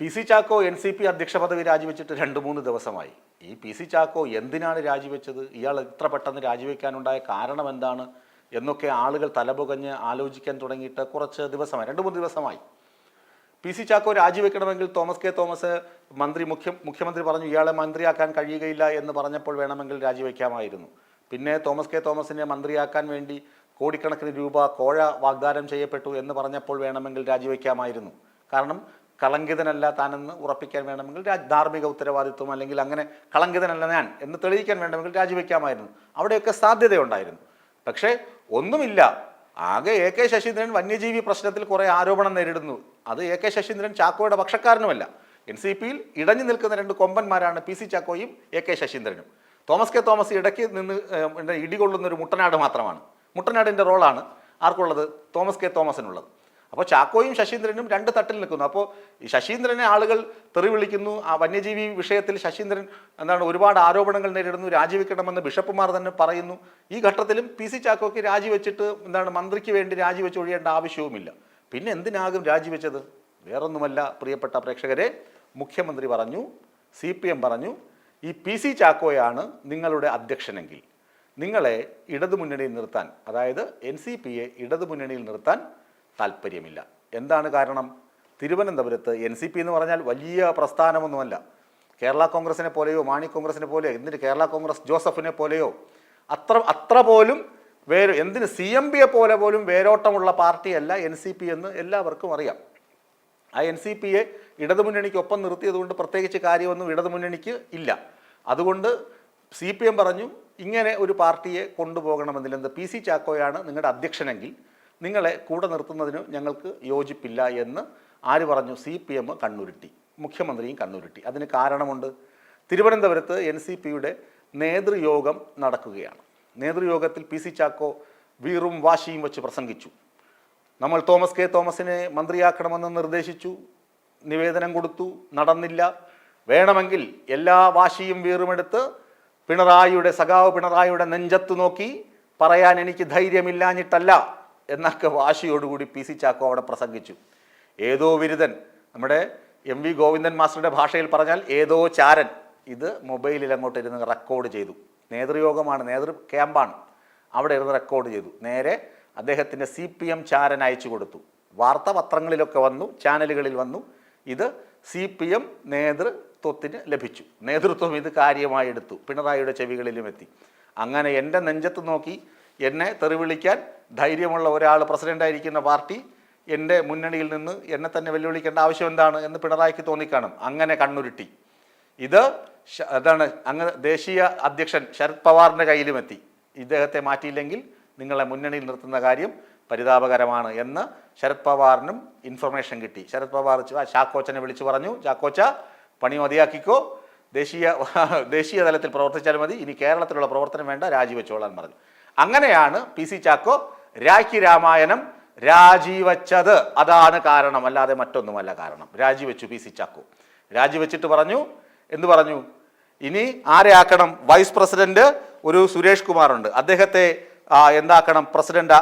P C Chacko N C P അധ്യക്ഷ പദവി രാജിവെച്ചിട്ട് രണ്ട് മൂന്ന് ദിവസമായി. ഈ പി സി ചാക്കോ എന്തിനാണ് രാജിവെച്ചത്? ഇയാൾ ഇത്ര പെട്ടെന്ന് രാജിവെക്കാനുണ്ടായ കാരണം എന്താണ്? എന്നൊക്കെ ആളുകൾ തലപുകഞ്ഞ് ആലോചിക്കാൻ തുടങ്ങിയിട്ട് കുറച്ച് ദിവസമായി രണ്ട് മൂന്ന് ദിവസമായി. പി സി ചാക്കോ രാജിവെക്കണമെങ്കിൽ തോമസ് കെ തോമസ് മന്ത്രി മുഖ്യ മുഖ്യമന്ത്രി പറഞ്ഞു ഇയാളെ മന്ത്രിയാക്കാൻ കഴിയുകയില്ല എന്ന് പറഞ്ഞപ്പോൾ വേണമെങ്കിൽ രാജിവെക്കാമായിരുന്നു. പിന്നെ തോമസ് കെ തോമസിനെ മന്ത്രിയാക്കാൻ വേണ്ടി കോടിക്കണക്കിന് രൂപ കോഴ വാഗ്ദാനം ചെയ്യപ്പെട്ടു എന്ന് പറഞ്ഞപ്പോൾ വേണമെങ്കിൽ രാജിവെക്കാമായിരുന്നു. കാരണം കളങ്കിതനല്ല താനെന്ന് ഉറപ്പിക്കാൻ വേണമെങ്കിൽ ധാർമ്മിക ഉത്തരവാദിത്വം അല്ലെങ്കിൽ അങ്ങനെ കളങ്കിതനല്ല ഞാൻ എന്ന് തെളിയിക്കാൻ വേണമെങ്കിൽ രാജിവെക്കാമായിരുന്നു. അവിടെയൊക്കെ സാധ്യതയുണ്ടായിരുന്നു. പക്ഷേ ഒന്നുമില്ല. ആകെ എ കെ ശശീന്ദ്രൻ വന്യജീവി പ്രശ്നത്തിൽ കുറേ ആരോപണം നേരിടുന്നു. അത് എ കെ ശശീന്ദ്രൻ ചാക്കോയുടെ പക്ഷക്കാരനുമല്ല. എൻ സി പിയിൽ ഇടഞ്ഞു നിൽക്കുന്ന രണ്ട് കൊമ്പന്മാരാണ് പി സി ചാക്കോയും എ കെ ശശീന്ദ്രനും. തോമസ് കെ തോമസ് ഇടയ്ക്ക് നിന്ന് ഇടികൊള്ളുന്ന ഒരു മുട്ടനാട് മാത്രമാണ്. മുട്ടനാടിന്റെ റോളാണ് ആർക്കുള്ളത്? തോമസ് കെ തോമസിനുള്ളത്. അപ്പോൾ ചാക്കോയും ശശീന്ദ്രനും രണ്ട് തട്ടിൽ നിൽക്കുന്നു. അപ്പോൾ ഈ ശശീന്ദ്രനെ ആളുകൾ തെറി വിളിക്കുന്നു. ആ വന്യജീവി വിഷയത്തിൽ ശശീന്ദ്രൻ എന്താണ് ഒരുപാട് ആരോപണങ്ങൾ നേരിടുന്നു. രാജിവെക്കണമെന്ന് ബിഷപ്പുമാർ തന്നെ പറയുന്നു. ഈ ഘട്ടത്തിലും പി സി ചാക്കോയ്ക്ക് രാജിവെച്ചിട്ട് എന്താണ് മന്ത്രിക്ക് വേണ്ടി രാജിവെച്ച് ഒഴിയേണ്ട ആവശ്യവുമില്ല. പിന്നെ എന്തിനാകും രാജിവെച്ചത്? വേറൊന്നുമല്ല പ്രിയപ്പെട്ട പ്രേക്ഷകരെ മുഖ്യമന്ത്രി പറഞ്ഞു സി പി എം പറഞ്ഞു ഈ പി സി ചാക്കോയാണ് നിങ്ങളുടെ അധ്യക്ഷനെങ്കിൽ നിങ്ങളെ ഇടതുമുന്നണിയിൽ നിർത്താൻ അതായത് എൻ സി പിയെ ഇടതുമുന്നണിയിൽ നിർത്താൻ താല്പര്യമില്ല. എന്താണ് കാരണം? തിരുവനന്തപുരത്ത് എൻ സി പി എന്ന് പറഞ്ഞാൽ വലിയ പ്രസ്ഥാനമൊന്നുമല്ല. കേരള കോൺഗ്രസിനെ പോലെയോ മാണി കോൺഗ്രസിനെ പോലെയോ എന്തിന് കേരള കോൺഗ്രസ് ജോസഫിനെ പോലെയോ അത്ര അത്ര പോലും വേര് എന്തിന് സി എം പിയെ പോലെ പോലും വേരോട്ടമുള്ള പാർട്ടിയല്ല എൻ സി പി എന്ന് എല്ലാവർക്കും അറിയാം. ആ എൻ സി പിയെ ഇടതുമുന്നണിക്ക് ഒപ്പം നിർത്തിയതുകൊണ്ട് പ്രത്യേകിച്ച് കാര്യമൊന്നും ഇടതുമുന്നണിക്ക് ഇല്ല. അതുകൊണ്ട് സി പി എം പറഞ്ഞു ഇങ്ങനെ ഒരു പാർട്ടിയെ കൊണ്ടുപോകണമെന്നില്ല. എന്ത് പി സി ചാക്കോയാണ് നിങ്ങളുടെ അധ്യക്ഷനെങ്കിൽ നിങ്ങളെ കൂടെ നിർത്തുന്നതിന് ഞങ്ങൾക്ക് യോജിപ്പില്ല എന്ന് ആര് പറഞ്ഞു? സി പി എം കണ്ണുരുട്ടി. മുഖ്യമന്ത്രിയും കണ്ണുരുട്ടി. അതിന് കാരണമുണ്ട്. തിരുവനന്തപുരത്ത് എൻ സി പിയുടെ നേതൃയോഗം നടക്കുകയാണ്. നേതൃയോഗത്തിൽ പി സി ചാക്കോ വീറും വാശിയും വെച്ച് പ്രസംഗിച്ചു. നമ്മൾ തോമസ് കെ തോമസിനെ മന്ത്രിയാക്കണമെന്ന് നിർദ്ദേശിച്ചു. നിവേദനം കൊടുത്തു. നടന്നില്ല. വേണമെങ്കിൽ എല്ലാ വാശിയും വീറുമെടുത്ത് പിണറായിയുടെ സഖാവ് പിണറായിയുടെ നെഞ്ചത്ത് നോക്കി പറയാൻ എനിക്ക് ധൈര്യമില്ലാഞ്ഞിട്ടല്ല. എന്നൊക്കെ വാശിയോടുകൂടി പി സി ചാക്കോ അവിടെ പ്രസംഗിച്ചു. ഏതോ ബിരുദൻ നമ്മുടെ എം വി ഗോവിന്ദൻ മാസ്റ്ററുടെ ഭാഷയിൽ പറഞ്ഞാൽ ഏതോ ചാരൻ ഇത് മൊബൈലിൽ അങ്ങോട്ട് ഇരുന്ന് റെക്കോർഡ് ചെയ്തു. നേതൃയോഗമാണ് നേതൃ ക്യാമ്പാണ്. അവിടെ ഇരുന്ന് റെക്കോർഡ് ചെയ്തു. നേരെ അദ്ദേഹത്തിന്റെ സി പി എം ചാരൻ അയച്ചു കൊടുത്തു. വാർത്ത പത്രങ്ങളിലൊക്കെ വന്നു ചാനലുകളിൽ വന്നു. ഇത് സി പി എം നേതൃത്വത്തിന് ലഭിച്ചു. നേതൃത്വം ഇത് കാര്യമായി എടുത്തു. പിണറായിയുടെ ചെവികളിലും എത്തി. അങ്ങനെ എന്റെ നെഞ്ചത്ത് നോക്കി എന്നെ തെറിവിളിക്കാൻ ധൈര്യമുള്ള ഒരാൾ പ്രസിഡന്റായിരിക്കുന്ന പാർട്ടി എന്റെ മുന്നണിയിൽ നിന്ന് എന്നെ തന്നെ വെല്ലുവിളിക്കേണ്ട ആവശ്യം എന്താണ് എന്ന് പിണറായിക്ക് തോന്നിക്കാണും. അങ്ങനെ കണ്ണുരുട്ടി. ഇത് അതാണ് അങ്ങ് ദേശീയ അധ്യക്ഷൻ ശരത് പവാറിന്റെ കയ്യിലും എത്തി ഇദ്ദേഹത്തെ മാറ്റിയില്ലെങ്കിൽ നിങ്ങളെ മുന്നണിയിൽ നിർത്തുന്ന കാര്യം പരിതാപകരമാണ് എന്ന് ശരത് പവാറിനും ഇൻഫർമേഷൻ കിട്ടി. ശരത് പവാർ ചാക്കോച്ചനെ വിളിച്ചു പറഞ്ഞു. ചാക്കോച്ച പണി മതിയാക്കിക്കോ. ദേശീയ ദേശീയ തലത്തിൽ പ്രവർത്തിച്ചാൽ മതി. ഇനി കേരളത്തിലുള്ള പ്രവർത്തനം വേണ്ട. രാജിവെച്ചോളാൻ പറഞ്ഞു. അങ്ങനെയാണ് പി സി ചാക്കോ രാഖി രാമായണം രാജിവെച്ചത്. അതാണ് കാരണം അല്ലാതെ മറ്റൊന്നുമല്ല കാരണം. രാജിവെച്ചു പി സി ചാക്കോ. രാജിവെച്ചിട്ട് പറഞ്ഞു. എന്ന് പറഞ്ഞു? ഇനി ആരെ ആക്കണം? വൈസ് പ്രസിഡന്റ് ഒരു സുരേഷ് കുമാറുണ്ട്. അദ്ദേഹത്തെ എന്താക്കണം? പ്രസിഡന്റ്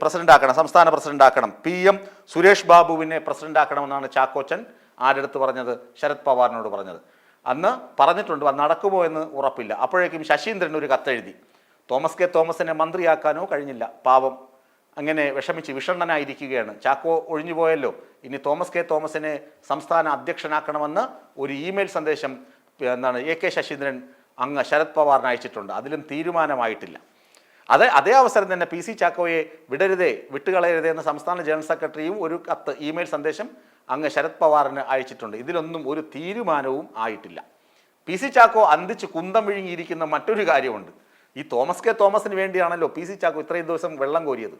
പ്രസിഡന്റ് ആക്കണം സംസ്ഥാന പ്രസിഡന്റ് ആക്കണം പി എം സുരേഷ് ബാബുവിനെ പ്രസിഡന്റ് ആക്കണമെന്നാണ് ചാക്കോച്ചൻ ആരെടുത്ത് പറഞ്ഞത്? ശരത് പവാറിനോട് പറഞ്ഞത്. അന്ന് പറഞ്ഞിട്ടുണ്ട് അത് നടക്കുമോ എന്ന് ഉറപ്പില്ല. അപ്പോഴേക്കും ശശീന്ദ്രൻ ഒരു കത്തെഴുതി. തോമസ് കെ തോമസിനെ മന്ത്രിയാക്കാനോ കഴിഞ്ഞില്ല. പാവം. അങ്ങനെ വിഷമിച്ച് വിഷണ്ണനായിരിക്കുകയാണ്. ചാക്കോ ഒഴിഞ്ഞുപോയല്ലോ ഇനി തോമസ് കെ തോമസിനെ സംസ്ഥാന അധ്യക്ഷനാക്കണമെന്ന് ഒരു ഇമെയിൽ സന്ദേശം എന്താണ് എ കെ ശശീന്ദ്രൻ അങ്ങ് ശരത് പവാറിന് അയച്ചിട്ടുണ്ട്. അതിലും തീരുമാനമായിട്ടില്ല. അത് അതേ അവസരം തന്നെ പി സി ചാക്കോയെ വിടരുതേ വിട്ടുകളയരുതേ എന്ന സംസ്ഥാന ജനറൽ സെക്രട്ടറിയും ഒരു കത്ത് ഇമെയിൽ സന്ദേശം അങ്ങ് ശരത് പവാറിന് അയച്ചിട്ടുണ്ട്. ഇതിലൊന്നും ഒരു തീരുമാനവും ആയിട്ടില്ല. പി സി ചാക്കോ അന്തിച്ച് കുന്തം വിഴുങ്ങിയിരിക്കുന്ന മറ്റൊരു കാര്യമുണ്ട്. ഈ തോമസ് കെ തോമസിന് വേണ്ടിയാണല്ലോ പി സി ചാക്കോ ഇത്രയും ദിവസം വെള്ളം കോരിയത്.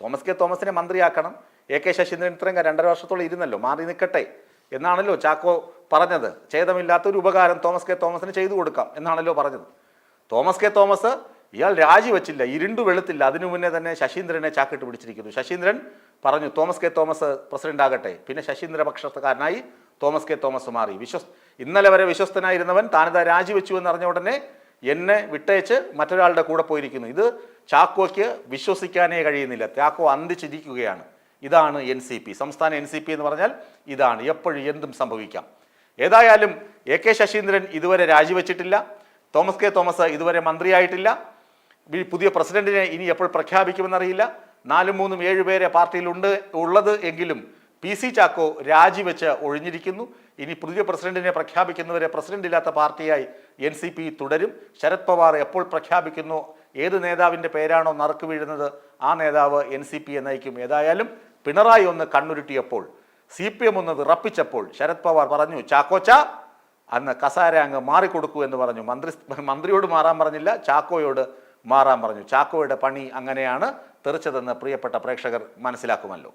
തോമസ് കെ തോമസിനെ മന്ത്രിയാക്കണം. എ കെ ശശീന്ദ്രൻ ഇത്രയും രണ്ടര വർഷത്തോളം ഇരുന്നല്ലോ മാറി നിൽക്കട്ടെ എന്നാണല്ലോ ചാക്കോ പറഞ്ഞത്. ഛേദമില്ലാത്ത ഒരു ഉപകാരം തോമസ് കെ തോമസിന് ചെയ്തു കൊടുക്കാം എന്നാണല്ലോ പറഞ്ഞത്. തോമസ് കെ തോമസ് ഇയാൾ രാജിവെച്ചില്ല ഇരുണ്ടു വെളുത്തില്ല. അതിനു മുന്നേ തന്നെ ശശീന്ദ്രനെ ചാക്കിട്ട് പിടിച്ചിരിക്കുന്നു. ശശീന്ദ്രൻ പറഞ്ഞു തോമസ് കെ തോമസ് പ്രസിഡന്റ് ആകട്ടെ. പിന്നെ ശശീന്ദ്ര പക്ഷക്കാരനായി തോമസ് കെ തോമസ് മാറി. വിശ്വസ് ഇന്നലെ വരെ വിശ്വസ്തനായിരുന്നവൻ താനിതാ രാജിവെച്ചു എന്നറിഞ്ഞ ഉടനെ എന്നെ വിട്ടയച്ച് മറ്റൊരാളുടെ കൂടെ പോയിരിക്കുന്നു. ഇത് ചാക്കോയ്ക്ക് വിശ്വസിക്കാനേ കഴിയുന്നില്ല. ചാക്കോ അന്തിച്ചിരിക്കുകയാണ്. ഇതാണ് എൻ സി പി. സംസ്ഥാന എൻ സി പി എന്ന് പറഞ്ഞാൽ ഇതാണ്. എപ്പോഴും എന്തും സംഭവിക്കാം. ഏതായാലും എ കെ ശശീന്ദ്രൻ ഇതുവരെ രാജിവെച്ചിട്ടില്ല. തോമസ് കെ തോമസ് ഇതുവരെ മന്ത്രിയായിട്ടില്ല. പുതിയ പ്രസിഡന്റിനെ ഇനി എപ്പോൾ പ്രഖ്യാപിക്കുമെന്നറിയില്ല. നാലും മൂന്നും ഏഴ് പേരെ പാർട്ടിയിലുണ്ട് ഉള്ളത് എങ്കിലും പി സി ചാക്കോ രാജിവെച്ച് ഒഴിഞ്ഞിരിക്കുന്നു. ഇനി പുതിയ പ്രസിഡന്റിനെ പ്രഖ്യാപിക്കുന്നവരെ പ്രസിഡന്റ് ഇല്ലാത്ത പാർട്ടിയായി എൻ സി പി തുടരും. ശരത് പവാർ എപ്പോൾ പ്രഖ്യാപിക്കുന്നു? ഏത് നേതാവിന്റെ പേരാണോ നറുക്ക് വീഴുന്നത്? ആ നേതാവ് എൻ സി പിയെ നയിക്കും. ഏതായാലും പിണറായി ഒന്ന് കണ്ണുരുട്ടിയപ്പോൾ സി പി എം ഒന്ന് വിറപ്പിച്ചപ്പോൾ ശരത് പവാർ പറഞ്ഞു ചാക്കോച്ച അന്ന് കസാര അങ്ങ് മാറിക്കൊടുക്കൂ എന്ന് പറഞ്ഞു. മന്ത്രി മന്ത്രിയോട് മാറാൻ പറഞ്ഞില്ല ചാക്കോയോട് മാറാൻ പറഞ്ഞു. ചാക്കോയുടെ പണി അങ്ങനെയാണ് തെറിച്ചതെന്ന് പ്രിയപ്പെട്ട പ്രേക്ഷകർ മനസ്സിലാക്കുമല്ലോ.